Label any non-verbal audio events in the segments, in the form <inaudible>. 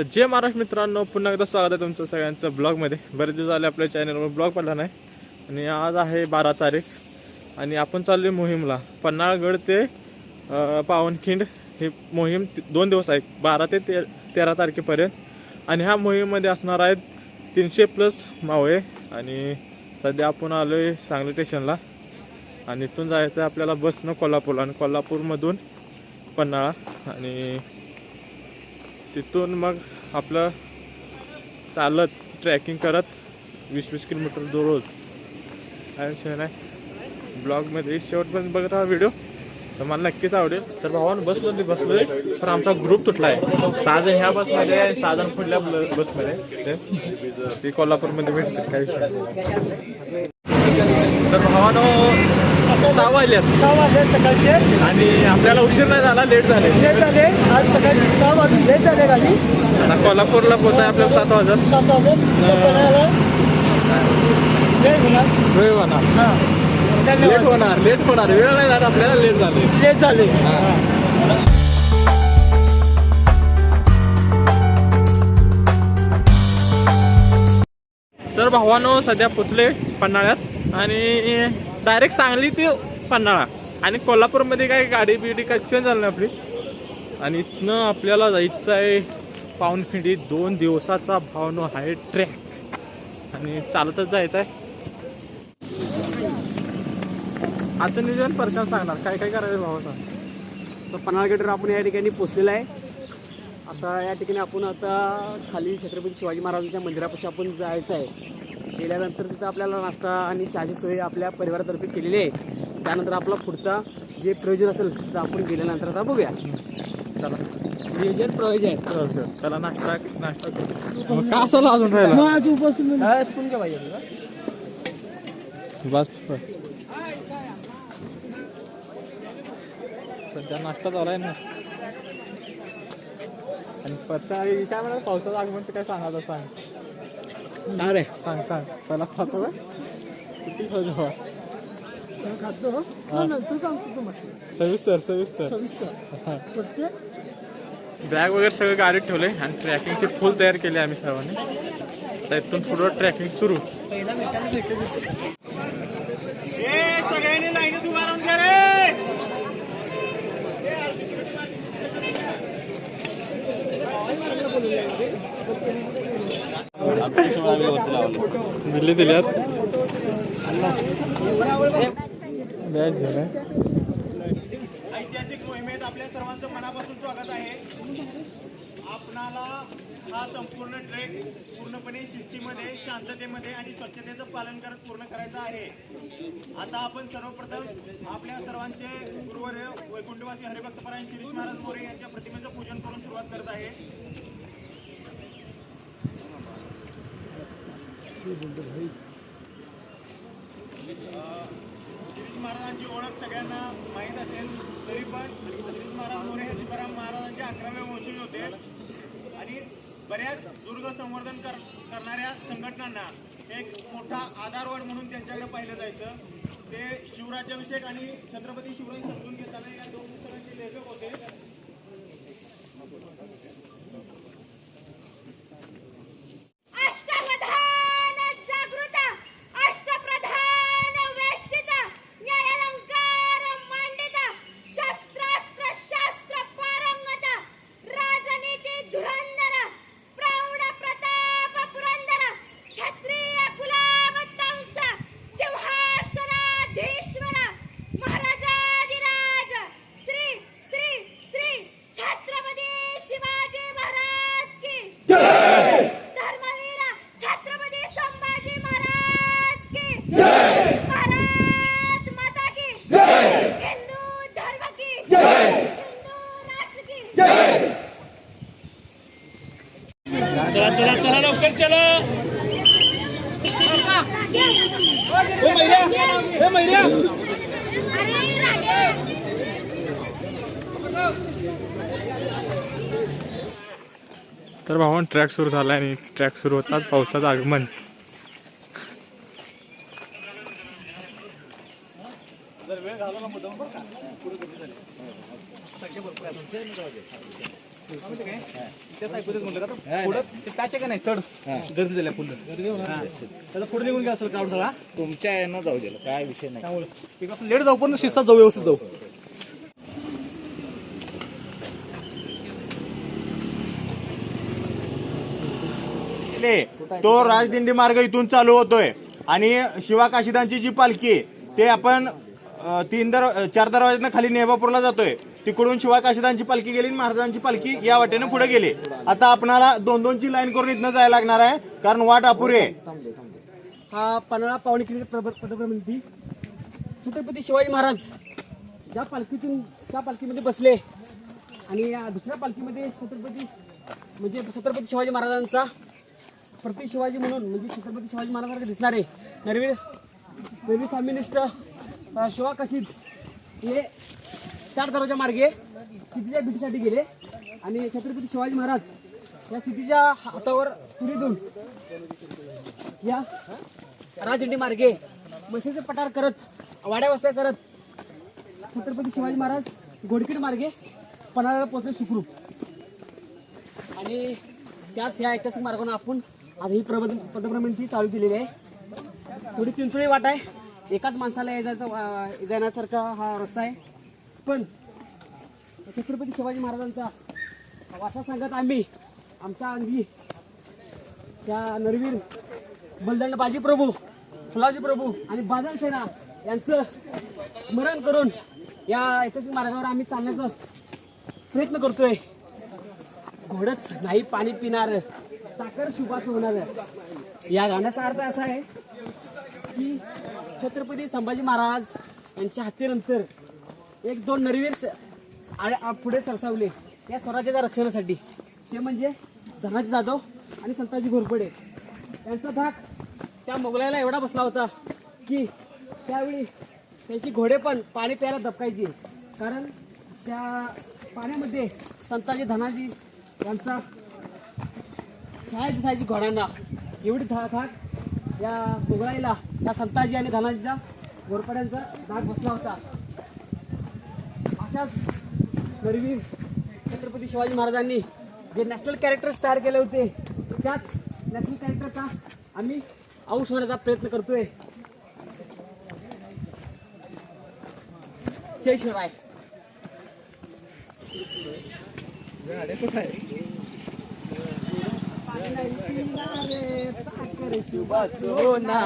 तर जे महाराष्ट्र मित्रांनो पुन्हा एकदा स्वागत आहे तुमचं सगळ्यांचं ब्लॉगमध्ये. बरेच दिवस झाले आपल्या चॅनलवर ब्लॉग पडला नाही. आणि आज आहे बारा तारीख. आणि आपण चाललो आहे मोहीमला. पन्हाळगड ते पावनखिंड ही मोहीम दोन दिवस आहे बारा ते ते तेरा तारखेपर्यंत. आणि ह्या मोहीममध्ये असणार आहेत तीनशे प्लस मावळे. आणि सध्या आपण आलो आहे सांगली स्टेशनला आणि इथून जायचं आहे आपल्याला बसनं कोल्हापूरला. आणि कोल्हापूरमधून पन्हाळा. आणि तिथून मग आपलं चालत ट्रॅकिंग करत वीस वीस किलोमीटर दररोज. काय शय नाही. ब्लॉगमध्ये शेवटपर्यंत बघत हा व्हिडिओ. तर मला नक्कीच आवडेल. तर भावानं बसमध्ये बसलो पण आमचा ग्रुप तुटला आहे साधन ह्या बसमध्ये आहे सहा जण पुढल्या बसमध्ये. ते कोल्हापूरमध्ये भेटतात काही विषय नाही. तर भावानं सहा वाजल्यात सहा वाजले सकाळचे. आणि आपल्याला उशीर नाही झाला लेट झाले. लेट झाले. आज सकाळची सहा वाजून लेट झाले गाडी. आता कोल्हापूरला पोचाय आपल्याला सात वाजत. सात वाजले पुण्याला वेळ होणार. वेळ होणार. हां. लेट होणार लेट होणार. वेळ नाही झाला आपल्याला लेट झाले. लेट झाले. तर भावानो सध्या पोचले पन्हाळ्यात. आणि डायरेक्ट सांगली ते पन्हाळा. आणि कोल्हापूरमध्ये काय गाडी बिडी काय चेंज झाली नाही आपली. आणि इथनं आपल्याला जायचं आहे पाऊनखिंडी. दोन दिवसाचा भावनो आहे ट्रॅक. आणि चालतच जायचं आहे. आता नियोजन परशान सांगणार. काय काय करायचं भावा सांग. तर पन्हाळगडवर आपण या ठिकाणी पोचलेला आहे. आता या ठिकाणी आपण आता खाली छत्रपती शिवाजी महाराजांच्या मंदिरापाशी आपण जायचं आहे. गेल्यानंतर तिथं आपल्याला नाश्ता आणि चहाची सोय आपल्या परिवारातर्फे केलेली आहे. त्यानंतर आपला पुढचा जे प्रयोजन असेल तर आपण गेल्यानंतर आता बघूया. चला. नियोजन प्रयोजन. चल, चल. त्याला नाश्ता नाश्ता करू. का असं अजून राहिला? आज उपस्थित कोण काय पाहिजे बस सध्या नाश्ता आहे ना. आणि पत्ता काय म्हणा पावसाचं आगमन काय सांगायचं सांग. सांग रे सांग सांग. पहिला खातो का? किती खातो खातो. हो नंतर सांगतो तुम्हाला. सविस्तर सविस्तर. सविस्तर. बॅग वगैरे सगळं गाडीत ठेवले आणि ट्रॅकिंगची फुल तयार केली आम्ही सर्वांनी. तर इथून पुढं ट्रॅकिंग सुरू. सगळ्यांनी लाईनीत दिल्यात. ऐतिहासिक मोहिमेत आपल्या सर्वांचं मनापासून स्वागत आहे. आपणाला हा संपूर्ण ट्रेक पूर्णपणे शिस्तीमध्ये शांततेमध्ये आणि स्वच्छतेचं पालन करत पूर्ण करायचं आहे. आता आपण सर्वप्रथम आपल्या सर्वांचे गुरुवर्य वैकुंठवासी हरिभक्तपरायण शिरीष महाराज मोरे यांच्या प्रतिमेचं पूजन करून सुरुवात करत आहे. महाराजांची ओळख सगळ्यांना माहीत असेल तरी पण शिरीष महाराज मोरे हे तुकाराम महाराजांचे अकरावे वंशज होते. आणि बऱ्याच दुर्ग संवर्धन कर करणाऱ्या संघटनांना एक मोठा आधारवड म्हणून त्यांच्याकडे पाहिलं जायचं. ते शिवराज्याभिषेक आणि छत्रपती शिवराय समजून घेताना या दोन पुस्तकांचे लेखक होते. चला चला चला लवकर चला. अरे राजे तर भावान ट्रॅक सुरू झाला आणि ट्रॅक सुरू होताच पावसाचं आगमन. पुढं निघून गेला असेल काढून तुमच्या यानं जाऊ दिलं. काय विषय नाही. त्यामुळे. एक आपण लेट जाऊ पण शिस्तात जाऊ व्यवस्थित जाऊ. ले, तो राजदिंडी मार्ग इथून चालू होतोय. आणि शिवा काशिदांची जी पालखी आहे, ते आपण तीन दर चार दरवाज्यातनं खाली नेबापूरला जातोय. तिकडून शिवाय काशीदांची पालखी गेली आणि महाराजांची पालखी या वाटेने पुढे गेली. आता आपणाला दोन दोनची लाईन करून इथनं जायला लागणार आहे कारण वाट अपुरी आहे. हा पन्हाळा पावणे किलो पदक्रमंती छत्रपती शिवाजी महाराज ज्या पालखीतून त्या पालखीमध्ये बसले. आणि या दुसऱ्या पालखीमध्ये छत्रपती म्हणजे छत्रपती शिवाजी महाराजांचा प्रति शिवाजी म्हणून म्हणजे छत्रपती शिवाजी महाराजांकडे दिसणारे नरवीर नरवीर स्वामीनिष्ठ शिवा कशीद हे चार दरवाजा मार्गे सिद्धीच्या भेटीसाठी गेले. आणि छत्रपती शिवाजी महाराज या सिद्धीच्या हातावर तुरी देऊन या राजंडी मार्गे म्हशीचे पठार करत वाड्या वस्त्या करत छत्रपती शिवाजी महाराज घोडकीड मार्गे पन्हाळ्याला पोहोचले सुखरूप आणि त्याच या ऐतिहासिक मार्गाने आपण आज ही प्रबंध पदभ्रमंती चालू केलेली आहे. थोडी चिंचोळी वाट आहे. एकाच माणसाला ये जायचा जाण्यासारखा हा रस्ता आहे. पण छत्रपती शिवाजी महाराजांचा वाटा सांगत आम्ही आमच्या अंगी त्या नरवीर बलदंड बाजी प्रभू फुलाजी प्रभू आणि बादल सेना यांचं स्मरण करून या ऐतिहासिक मार्गावर आम्ही चालण्याचा प्रयत्न करतोय. घोडच नाही पाणी पिणार साखर शुभाच होणार. या गाण्याचा अर्थ असा आहे की छत्रपती संभाजी महाराज यांच्या हत्येनंतर एक दोन नरवीर स- पुढे सरसावले. या स्वराज्याच्या रक्षणासाठी ते म्हणजे धनाजी जाधव आणि संताजी घोरपडे. त्यांचा धाक त्या मोगलायला एवढा बसला होता की त्यावेळी त्यांची घोडे पण पाणी प्यायला दबकायची. कारण त्या पाण्यामध्ये संताजी धनाजी यांचा छाया दिसायची घोड्यांना एवढी धा धाक या मोगलाईला या संताजी आणि धनाजीच्या घोरपड्यांचा धाक बसला होता. अशाच गरवी छत्रपती शिवाजी महाराजांनी जे नॅशनल कॅरेक्टर्स तयार केले होते त्याच नॅशनल कॅरेक्टरचा आम्ही अंश होण्याचा प्रयत्न करतोय. जय शिवराय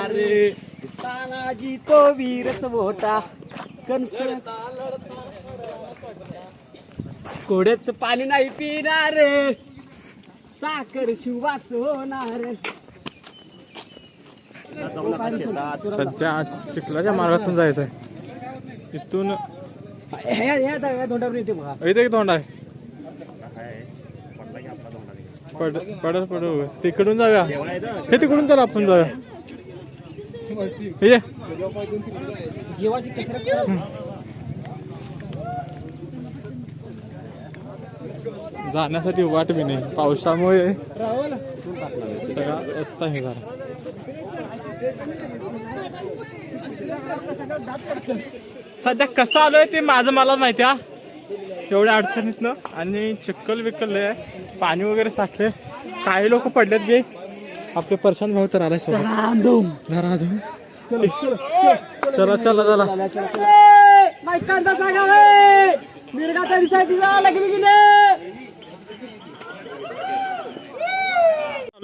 रे तानाजी तो वीरच मोठा. कंस घोड्याच पाणी नाही पिणार साखर शिवाच होणार. सध्या चिखलाच्या मार्गातून जायचं आहे. येते बघा. इथे एक तोंड आहे. पड पडत पडू तिकडून जाऊया. हे तिकडून चला आपण जाऊया. हे. जीवाची कसरत जाण्यासाठी वाट बी नाही. पावसामुळे रस्ता हे झाला सध्या कसं आलोय ते माझं मला माहिती हा. एवढ्या अडचणीतनं आणि चिक्कल विकल आहे. पाणी वगैरे साठले काही लोक पडलेत बी. आपले प्रशांत भाऊ तर आलाय सोबत. चला अजून. चला चला चला.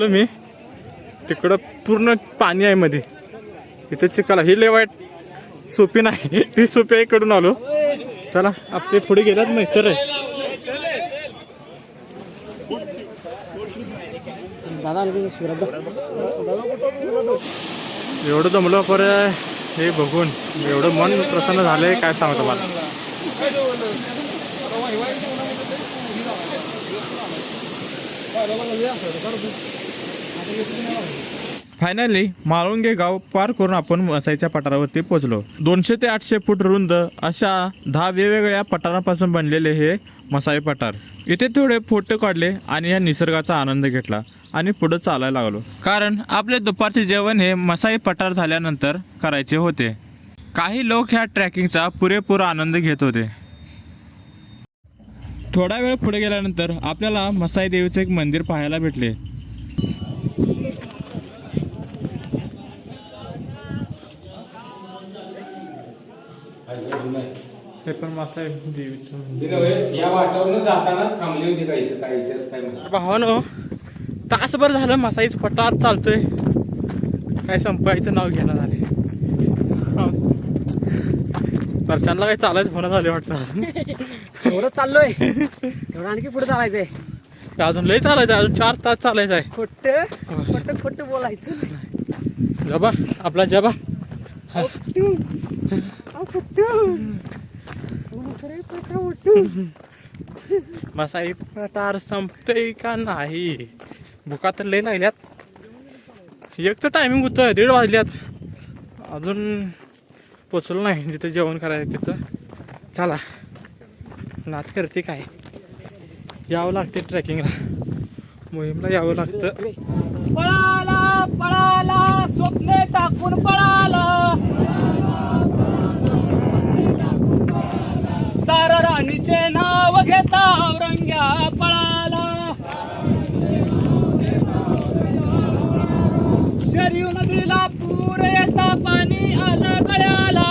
आलो मी. तिकडं पूर्ण पाणी आहे मध्ये इथे चिकाला ही लय वाईट सोपी नाही. ही सोपी आहे इकडून आलो. चला आपले पुढे गेल्यात नाही तर एवढं जमलं पर हे बघून एवढं मन प्रसन्न झालंय काय सांगतो मला फायनली माळुंगे गाव पार करून आपण मसाईच्या पठारावरती पोहोचलो. दोनशे ते आठशे फूट रुंद अशा दहा वेगवेगळ्या पठारांपासून बनलेले हे मसाई पठार. इथे थोडे फोटो काढले आणि या निसर्गाचा आनंद घेतला आणि पुढे चालायला लागलो. कारण आपले दुपारचे जेवण हे मसाई पठार झाल्यानंतर करायचे होते. काही लोक ह्या ट्रॅकिंगचा पुरेपूर आनंद घेत होते. थोडा वेळ पुढे गेल्यानंतर आपल्याला मसाई देवीचे एक मंदिर पाहायला भेटले. हे पण मसाई देवीचं. मंदिर या वाटावरून जाताना थांबली होती का इथं? काय इथेच काय म्हणा भावानो तासभर झालं मसाईच पटार चालतोय. काय संपायचं नाव घेणं झाले घरच्यांना काही चालायचं होणं झाले वाटतं अजून. एवढं चाललोय. तेवढं आणखी पुढे चालायचंय. अजून लय चालायचं आहे, अजून चार तास चालायचं आहे खोटं खोटं खोटं बोलायचं. जबा आपला जबा. खोटं. अहो, खोटं. दुसरे मसाई का नाही? भुका तर लय लागल्यात. एक तर टायमिंग होतं दीड वाजल्यात. अजून पोचलो नाही जिथं जेवण करायचं तिथं. चला नात करते काय? यावं लागते ट्रेकिंगला. मोहीमला यावं लागतं. पळाला पळाला स्वप्ने टाकून पळाला तारा राणीचे नाव औरंग्या पळाला. शरीर नदीला पूर येता पाणी आलं गळ्याला.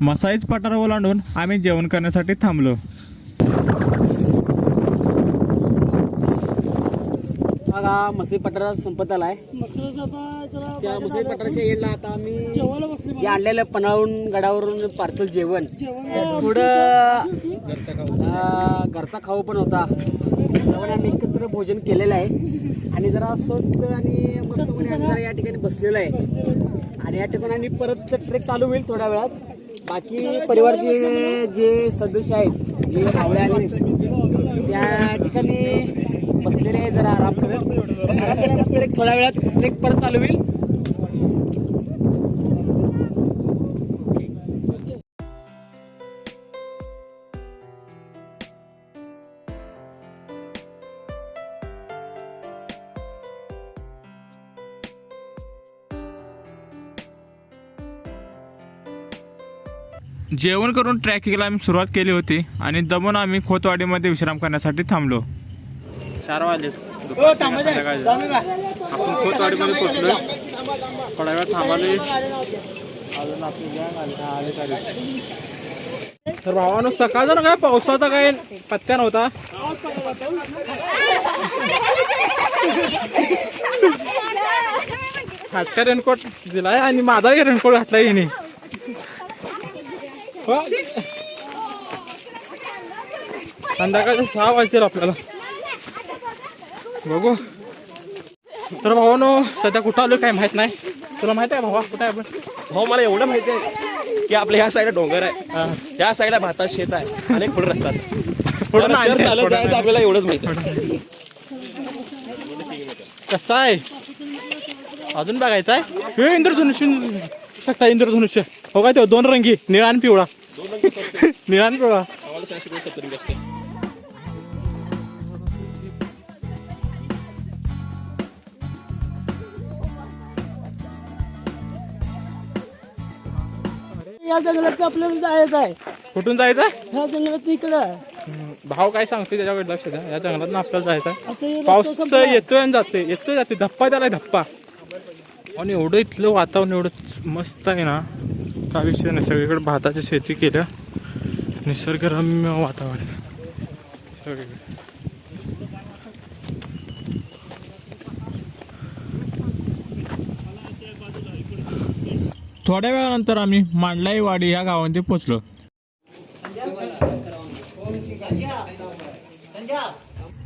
मसाईज पठार ओलांडून आम्ही जेवण करण्यासाठी थांबलो. बघा मसई पठार संपत आलाय त्या मसई पठाराच्या एंडला आता आम्ही जे आणलेलं पन्हाळून गडावरून पार्सल जेवण. थोडं अं, घरचा खाऊ पण होता. सर्वांनी आम्ही एकत्र भोजन केलेलं आहे. आणि जरा स्वस्त आणि मस्तपणे आम्ही जरा या ठिकाणी बसलेलो आहे. आणि या ठिकाणी परत ट्रेक चालू होईल थोड्या वेळात. बाकी परिवारचे जे सदस्य आहेत जे आवळे आले त्या ठिकाणी बसलेले आहे जरा आराम करत आराम केल्यानंतर एक थोड्या वेळात ट्रेक परत चालू होईल. जेवण करून ट्रॅकिंगला आम्ही सुरुवात केली होती आणि दमून आम्ही खोतवाडीमध्ये विश्राम करण्यासाठी थांबलो. चार वाजले. आपण खोतवाडीमध्ये पोहोचलो थोडा वेळ थांबालोय अजून आपली gang आली हा, आली. तर भावानं सकाळचा काय पावसाचा काय? पत्त्या नव्हता. हातका रेनकोट दिलाय आणि माझा रेनकोट घातलाय हिने. हो. संध्याकाळचे सहा वाजतील आपल्याला. बघू. तर भावानो सध्या कुठं आलो काय माहीत नाही. तुला माहीत आहे भावा? कुठं आहे आपण? हो मला एवढं माहिती आहे की आपल्या ह्या साईडला डोंगर आहे. ह्या साईडला भातात शेत आहे आणि पुढे रस्ता. पुढं चालत जायचं. आपल्याला एवढंच माहिती आहे. कसं आहे? अजून बघायचं आहे? हे इंद्रधनुष्य शकता इंद्रधनुष्य. हो काय ते? दोन रंगी निळा आणि पिवळा. <laughs> निळा आणि पिवळा. या जंगलात आपल्याला जायचं आहे. कुठून जायचं ह्या जंगलात इकडं भाव काय सांगते त्याच्याकडे लक्ष द्या. या जंगलात आपल्याला जायचं. आता हे पाऊस संपला. येतोय आणि जातोय. येतोय जाते धप्पा त्याला धप्पा. आणि एवढं इथलं वातावरण एवढं मस्त आहे ना काय विषय नाही. सगळीकडे भाताची शेती केल्या निसर्गरम्य वातावरण. सगळीकडे. थोड्या वेळानंतर आम्ही मांडलाईवाडी या गावामध्ये पोचलो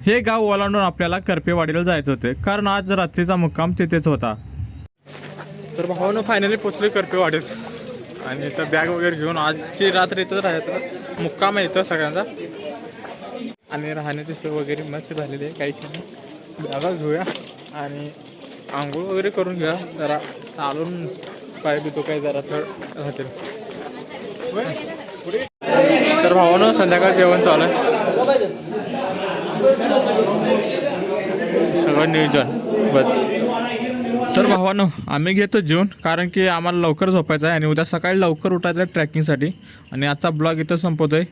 हे गाव ओलांडून आपल्याला करपेवाडीला जायचं होते. कारण आज रात्रीचा मुक्काम तिथेच होता. तर भावानं फायनली पोचले करपेवाडीत. आणि इथं बॅग वगैरे घेऊन आजची रात्र इथंच राहायचं. मुक्काम आहे इथं सगळ्यांचा. आणि राहण्याची सोय वगैरे मस्त झालेली आहे काही नाही. बॅगा घेऊया आणि आंघोळ वगैरे करून घ्या जरा चालून पाय बितो काय जरा तर राहतील तर भावानं संध्याकाळ जेवण चालू आहे. सगळं नियोजन बर तर भावानो आम्ही घेतो जेवण कारण की आम्हाला लवकर झोपायचं आहे आणि उद्या सकाळी लवकर उठायचं आहे ट्रॅकिंगसाठी. आणि आजचा ब्लॉग इथं संपवतोय